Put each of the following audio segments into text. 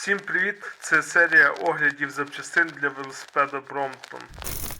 Всім привіт! Це серія оглядів запчастин для велосипеда Бромптон.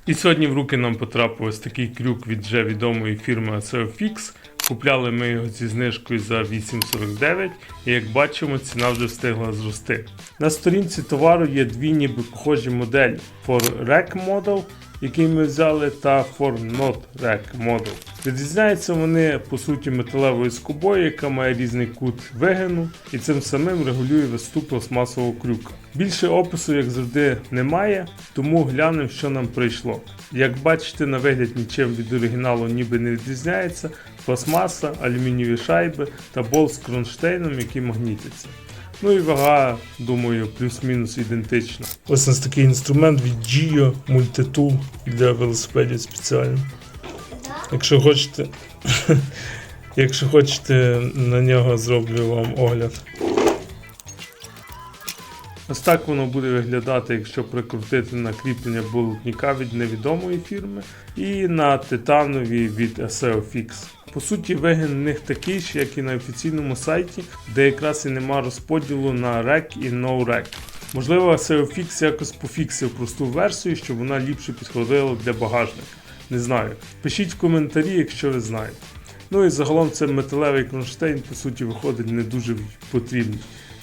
І сьогодні в руки нам потрапив ось такий крюк від вже відомої фірми ASEOFix. Купляли ми його зі знижкою за 8,49 і як бачимо, ціна вже встигла зрости. На сторінці товару є дві ніби похожі моделі For Rec Model, який ми взяли, та For Not Rec Model. Відрізняються вони по суті металевою скобою, яка має різний кут вигину, і цим самим регулює висоту пластмасового крюка. Більше опису, як завжди, немає, тому глянемо, що нам прийшло. Як бачите, на вигляд нічим від оригіналу ніби не відрізняється, пластмаса, алюмінієві шайби та болт з кронштейном, який магнітиться. Ну і вага, думаю, плюс-мінус ідентична. Ось у нас такий інструмент від Gio Multitool для велосипедів спеціально. Якщо хочете, якщо хочете, на нього зроблю вам огляд. Ось так воно буде виглядати, якщо прикрутити на кріплення болотника від невідомої фірми і на титанові від ASEOFix. По суті, вигін в них такий ж, як і на офіційному сайті, де якраз і нема розподілу на REC і REC. Можливо, ASEOFix якось пофіксив просту версію, щоб вона ліпше підходила для багажника. Не знаю. Пишіть в коментарі, якщо ви знаєте. Ну і загалом це металевий кронштейн, по суті, виходить не дуже потрібний.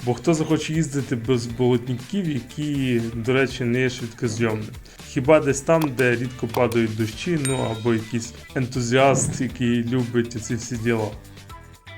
Бо хто захоче їздити без болотників, які, до речі, не є швидкозйомними. Хіба десь там, де рідко падають дощі, ну або якийсь ентузіаст, який любить ці всі діла.